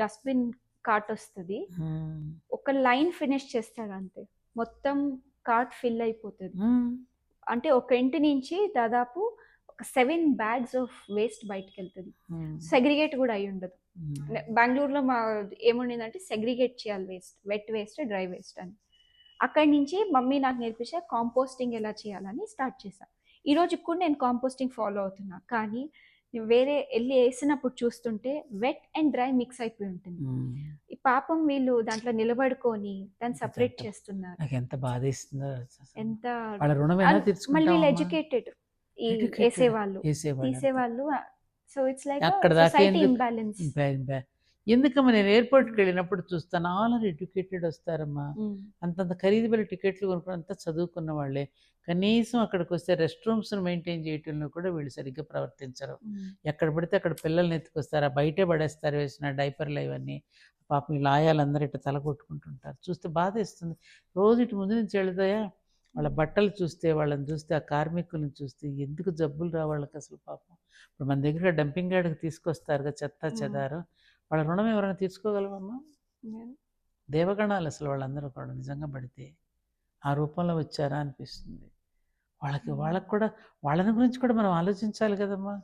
Dustbin cart వస్తుంది. ఒక line finish చేస్తాడు అంతే మొత్తం కార్ట్ ఫిల్ అయిపోతుంది. అంటే ఒక ఇంటి నుంచి దాదాపు ఒక సెవెన్ బ్యాగ్స్ ఆఫ్ వేస్ట్ బయటకు వెళ్తుంది సెగ్రిగేట్ కూడా అయి ఉండదు. బెంగళూరులో మా ఏముండిందంటే సెగ్రిగేట్ చేయాలి waste wet waste dry waste అని. అక్కడి నుంచి మమ్మీ నాకు నేర్పించే కాంపోస్టింగ్ ఎలా చేయాలని స్టార్ట్ చేశాను ఈ రోజు కూడా నేను కాంపోస్టింగ్ ఫాలో అవుతున్నా. కానీ వేరే వెళ్ళి వేసినప్పుడు చూస్తుంటే వెట్ అండ్ డ్రై మిక్స్ అయిపోయి ఉంటుంది. ఈ పాపం వీళ్ళు దాంట్లో నిలబడుకొని దాన్ని సపరేట్ చేస్తున్నారు. ఎంత బాధ. ఎంత మళ్ళీ వీళ్ళు ఎడ్యుకేటెడ్ ఈ. వేసేవాళ్ళు. తీసేవాళ్ళు. So it's like society imbalance ఎందుకమ్మా నేను ఎయిర్పోర్ట్కి వెళ్ళినప్పుడు చూస్తాను? ఆల్ ఎడ్యుకేటెడ్ వస్తారమ్మా. అంతంత ఖరీదుబడి టికెట్లు కొనుక్కుని అంతా చదువుకున్న వాళ్ళే. కనీసం అక్కడికి వస్తే రెస్ట్ రూమ్స్ని మెయింటైన్ చేయటంలో కూడా వీళ్ళు సరిగ్గా ప్రవర్తించరు. ఎక్కడ పడితే అక్కడ పిల్లల్ని ఎత్తుకొస్తారు. ఆ బయటే పడేస్తారు వేసిన డైపర్లు ఇవన్నీ పాపం ఈ లాయాలందరూ ఇట్లా తల కొట్టుకుంటుంటారు. చూస్తే బాధ ఇస్తుంది రోజు ఇటు ముందు నుంచి వెళతాయా? వాళ్ళ బట్టలు చూస్తే వాళ్ళని చూస్తే ఆ కార్మికులను చూస్తే ఎందుకు జబ్బులు రా వాళ్ళకి అసలు పాపం. ఇప్పుడు మన దగ్గర డంపింగ్ యార్డ్కి తీసుకొస్తారు కదా చెత్త. చెదారు. వాళ్ళ రుణం ఎవరైనా తీర్చుకోగలమమ్మా దేవగణాలు అసలు వాళ్ళందరూ కూడా నిజంగా పడితే ఆ రూపంలో వచ్చారా అనిపిస్తుంది. వాళ్ళకి. వాళ్ళకి కూడా వాళ్ళని గురించి కూడా మనం ఆలోచించాలి కదమ్మా.